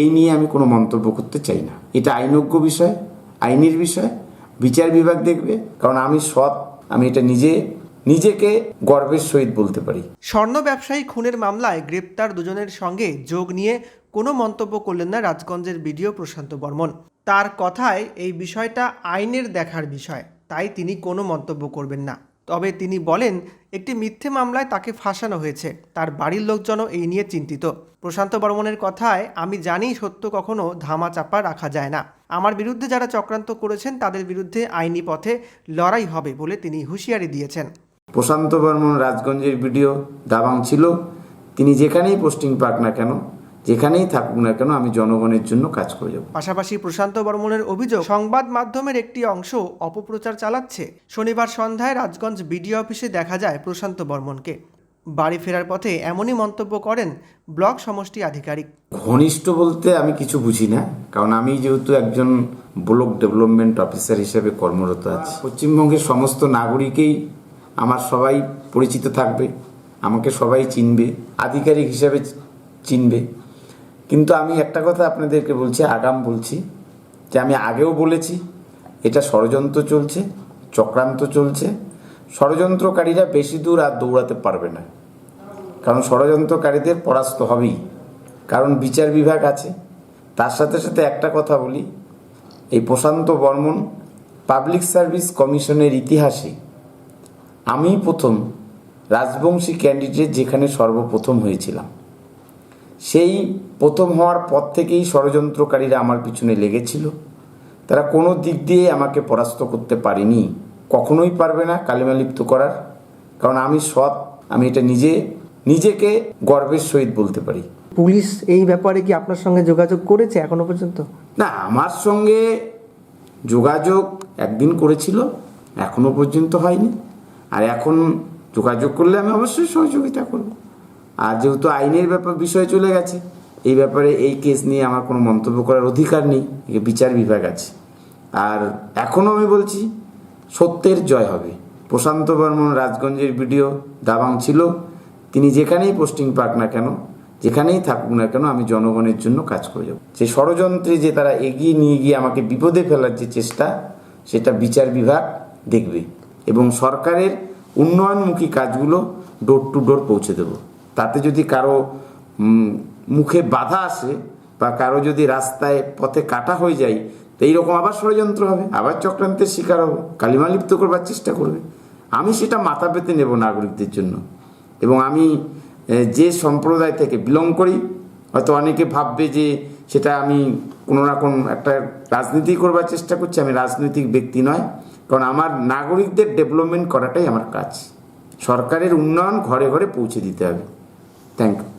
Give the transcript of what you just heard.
এই নিয়ে আমি কোনো মন্তব্য করতে চাই না। এটা আইনজ্ঞ বিষয়, আইনের বিষয়, বিচার বিভাগ দেখবে, কারণ আমি সৎ, আমি এটা নিজে, নিজেকে গর্বের সহিত বলতে পারি। স্বর্ণ ব্যবসায়ী খুনের মামলায় গ্রেপ্তার দুজনের সঙ্গে যোগ নিয়ে কোনো মন্তব্য করলেন না রাজগঞ্জের বিডিও প্রশান্ত বর্মন। তার কথায় এই বিষয়টা আইনের দেখার বিষয়, তাই তিনি কোনো মন্তব্য করবেন না। তবে তিনি বলেন, একটি মিথ্যে মামলায় তাকে ফাঁসানো হয়েছে। তার বাড়ির লোকজনও এই নিয়ে চিন্তিত। প্রশান্ত বর্মনের কথায়, আমি জানি সত্য কখনো ধামা চাপা রাখা যায় না। আমার বিরুদ্ধে যারা চক্রান্ত করেছেন, তাদের বিরুদ্ধে আইনি পথে লড়াই হবে বলে তিনি হুঁশিয়ারি দিয়েছেন। প্রশান্ত বর্মন রাজগঞ্জের ভিডিও দাবাং ছিল। তিনি যেখানেই পোস্টিং পাক না কেন যেখানেই থাকুক না কেন আমি জনগণের জন্য কাজ করে যাব। পাশাপাশি প্রশান্ত বর্মনের অভিযোগ সংবাদ মাধ্যমের একটি অংশ অপপ্রচার চালাচ্ছে। শনিবার সন্ধ্যায় রাজগঞ্জ বিডিও অফিসে দেখা যায় প্রশান্ত বর্মনকে। বাড়ি ফেরার পথে এমনই মন্তব্য করেন ব্লক সমষ্টি আধিকারিক। ঘনিষ্ঠ বলতে আমি কিছু বুঝি না কারণ আমি যেহেতু একজন ব্লক ডেভেলপমেন্ট অফিসার হিসেবে কর্মরত আছি। পশ্চিমবঙ্গের সমস্ত নাগরিকেই আমার সবাই পরিচিত থাকবে আমাকে সবাই চিনবে আধিকারিক হিসেবে চিনবে। কিন্তু আমি একটা কথা আপনাদেরকে বলছি, আগাম বলছি, যে আমি আগেও বলেছি, এটা ষড়যন্ত্র চলছে, চক্রান্ত চলছে। ষড়যন্ত্রকারীরা বেশি দূর আর দৌড়াতে পারবে না। কারণ ষড়যন্ত্রকারীদের পরাস্ত হবেই। কারণ বিচার বিভাগ আছে। তার সাথে সাথে একটা কথা বলি, এই প্রশান্ত বর্মন পাবলিক সার্ভিস কমিশনের ইতিহাসে আমি প্রথম রাজবংশী ক্যান্ডিডেট যেখানে সর্বপ্রথম হয়েছিলাম। সেই প্রথম হওয়ার পর থেকেই ষড়যন্ত্রকারীরা আমার পিছনে লেগেছিল। তারা কোনো দিক দিয়ে আমাকে পরাস্ত করতে পারেনি। কখনোই পারবে না কালিমালিপ্ত করার। কারণ আমি সৎ আমি এটা নিজে নিজেকে গর্বের সহিত বলতে পারি। পুলিশ এই ব্যাপারে কি আপনার সঙ্গে যোগাযোগ করেছে এখনও পর্যন্ত? না আমার সঙ্গে যোগাযোগ একদিন করেছিল এখনও পর্যন্ত হয়নি। আর এখন যোগাযোগ করলে আমি অবশ্যই সহযোগিতা করব। আর যেহেতু আইনের ব্যাপার বিষয় চলে গেছে, এই ব্যাপারে এই কেস নিয়ে আমার কোনো মন্তব্য করার অধিকার নেই বিচার বিভাগ আছে। আর এখনও আমি বলছি, সত্যের জয় হবে। প্রশান্ত বর্মন রাজগঞ্জের ভিডিও দাবাং ছিল, তিনি যেখানেই পোস্টিং পাক না কেন, যেখানেই থাকুক না কেন, আমি জনগণের জন্য কাজ করে যাব। যে ষড়যন্ত্রে যে তারা এগিয়ে নিয়ে গিয়ে আমাকে বিপদে ফেলার যে চেষ্টা, সেটা বিচার বিভাগ দেখবে এবং সরকারের উন্নয়নমুখী কাজগুলো ডোর টু ডোর পৌঁছে দেব। তাতে যদি কারও মুখে বাধা আসে বা কারও যদি রাস্তায় পথে কাটা হয়ে যায়, তো এইরকম আবার ষড়যন্ত্র হবে, আবার চক্রান্তের শিকার হব কালিমালিপ্ত করবার চেষ্টা করবে। আমি সেটা মাথা পেতে নেব নাগরিকদের জন্য। এবং আমি যে সম্প্রদায় থেকে বিলং করি, হয়তো অনেকে ভাববে যে সেটা আমি কোনো না কোনো একটা রাজনীতি করবার চেষ্টা করছি, আমি রাজনৈতিক ব্যক্তি নয়, কারণ আমার নাগরিকদের ডেভেলপমেন্ট করাটাই আমার কাজ। সরকারের উন্নয়ন ঘরে ঘরে পৌঁছে দিতে হবে। Thank you.